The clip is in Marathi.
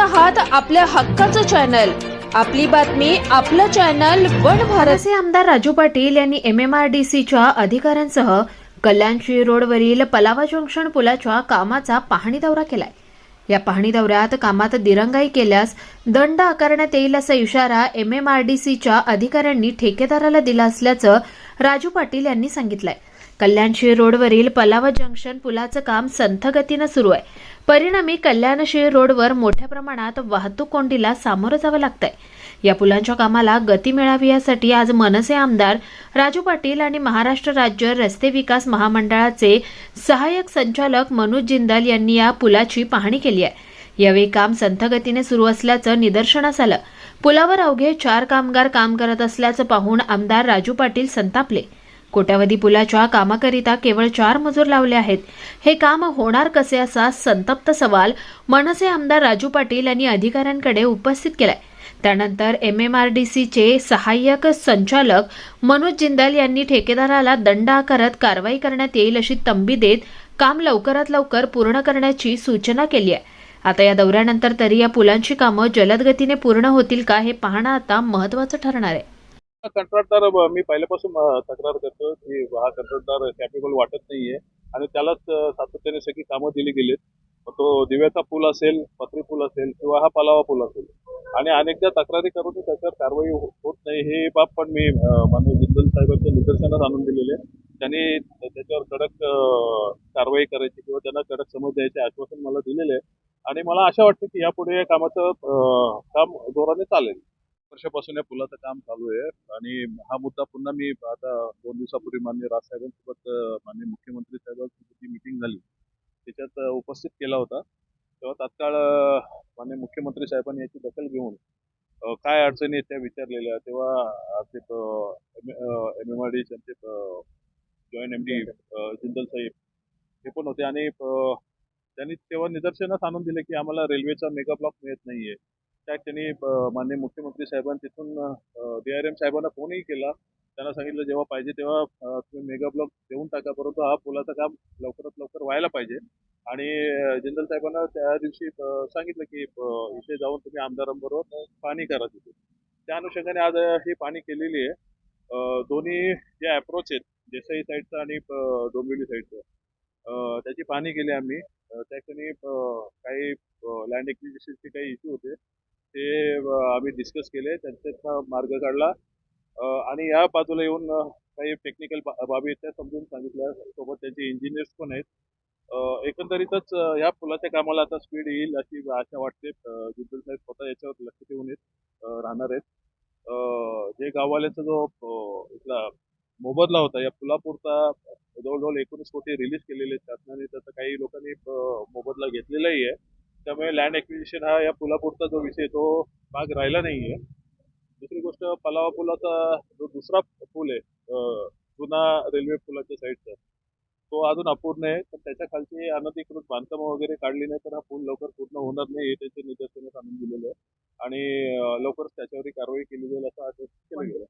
आहात आपल्या हक्काचं चॅनल आपली बातमी आपलं चॅनल वन भारत. आमदार राजू पाटील यांनी एम एम आर डी सीच्या अधिकाऱ्यांसह कल्याणशी रोडवरील पलावा जंक्शन पुलाच्या कामाचा पाहणी दौरा केलाय. या पाहणी दौऱ्यात कामात दिरंगाई केल्यास दंड आकारण्यात येईल असा इशारा एम एम आर डी सीच्या अधिकाऱ्यांनी ठेकेदाराला दिला असल्याचं राजू पाटील यांनी सांगितलंय. कल्याणशी रोडवरील पलावा जंक्शन पुलाचं काम संथ गतीनं सुरू आहे. परिणामी कल्याणशीर रोडवर मोठ्या प्रमाणात वाहतूक कोंडीला सामोरं जावं लागतंय. या पुलांच्या कामाला गती मिळावी यासाठी आज मनसे आमदार राजू पाटील आणि महाराष्ट्र राज्य रस्ते विकास महामंडळाचे सहाय्यक संचालक मनोज जिंदल यांनी या पुलाची पाहणी केली आहे. यावेळी काम संथगतीने सुरू असल्याचं निदर्शनास आलं. पुलावर अवघे चार कामगार काम करत असल्याचं पाहून आमदार राजू पाटील संतापले. कोट्यावधी पुलाच्या कामाकरिता केवळ चार मजूर लावले आहेत. हे काम होणार कसे असा संतप्त सवाल मनसे आमदार राजू पाटील यांनी अधिकाऱ्यांकडे उपस्थित केलाय. त्यानंतर एम एम आर डी सीचे सहाय्यक संचालक मनोज जिंदाल यांनी ठेकेदाराला दंड आकारत कारवाई करण्यात येईल अशी तंबी देत काम लवकरात लवकर पूर्ण करण्याची सूचना केली आहे. आता या दौऱ्यानंतर तरी या पुलांची कामं जलद गतीने पूर्ण होतील का हे पाहणं आता महत्त्वाचं ठरणार आहे. कंत्राटदार मी पहिल्यापासून तक्रार करतो की हा कंत्राटदार कॅपेबल वाटत नाहीये आणि त्यालाच सातत्याने सगळी कामं दिली गेलीत. तो दिव्याचा पूल असेल पत्री पूल असेल किंवा हा पलावा पूल असेल. आणि अनेकदा तक्रारी करून त्याच्यावर कारवाई हो-, होत नाही हे बाब पण मी माननीय जिंदल साहेबांच्या निदर्शनात आणून दिलेले. आहे. त्यांनी त्याच्यावर कडक कारवाई करायची किंवा त्यांना कडक समज द्यायचे आश्वासन मला दिलेले. आहे आणि मला आशा वाटते की यापुढे या कामाचं काम जोराने चालेल. वर्षापासून या पुलाचं काम चालू आहे. आणि हा मुद्दा पुन्हा मी आता दोन दिवसापूर्वी माननीय राजसाहेबांसोबत अ, माननीय मुख्यमंत्री साहेबांसोबत जी मिटिंग झाली त्याच्यात उपस्थित केला होता. तेव्हा तात्काळ अ, माननीय मुख्यमंत्री साहेबांनी याची दखल घेऊन काय अडचणी आहेत त्या विचारलेल्या. तेव्हा ते एम एम आर डी त्यांचे जॉईंट एम डी जिंदल साहेब हे पण होते. आणि त्यांनी तेव्हा निदर्शनास आणून दिले की आम्हाला रेल्वेचा मेगा ब्लॉक मिळत नाहीये. त्या त्यांनी माननीय मुख्यमंत्री साहेबांनी तिथून डी आर एम साहेबांना फोनही केला. त्यांना सांगितलं जेव्हा पाहिजे तेव्हा तुम्ही मेगा ब्लॉक देऊन टाका परंतु हा पुलाचं काम लवकरात लवकर व्हायला पाहिजे. आणि जनरल जिंदल साहेबांना त्या दिवशी सांगितलं की इथे जाऊन तुम्ही आमदारांबरोबर पाणी करा तिथे. त्या अनुषंगाने आज ही पाणी केलेली आहे. दोन्ही जे अप्रोच आहेत देसाई साईडचं आणि डोंबिवली साईडचं त्याची पाहणी केली आम्ही. त्या ठिकाणी काही लँड एक्विजिशनचे काही इश्यू होते. ते आम्ही डिस्कस केले त्यांच्यातनं मार्ग काढला. आणि या बाजूला येऊन काही टेक्निकल बाबी त्या समजून सांगितल्या सोबत त्यांचे इंजिनियर्स पण आहेत. एकंदरीतच या पुलाच्या कामाला आता स्पीड येईल अशी आशा वाटते. अ, साहेब स्वतः याच्यावर लक्ष ठेवून येत राहणार आहेत. जे गाववाल्याचा जो इथला मोबदला होता या पुलापुरता जवळजवळ एकोणीस कोटी रिलीज केलेले आहेत शासनाने त्याचा काही लोकांनी मोबदला घेतलेलाही आहे. त्यामुळे लँड एक्विजिशन हा या पुलापुरता जो विषय तो भाग राहिला नाहीये. दुसरी गोष्ट पलावा पुलाचा जो दुसरा पूल आहे जुना रेल्वे पुलाच्या साईडचा तो अजून अपूर्ण आहे. पण त्याच्या खालची अनधिकृत बांधकामं वगैरे काढली नाही तर हा पूल लवकर पूर्ण होणार नाही हे त्याचे निदर्शनास आणून दिलेलं आहे. आणि लवकरच त्याच्यावरही कारवाई केली जाईल असं आश्वासन केलं गेलं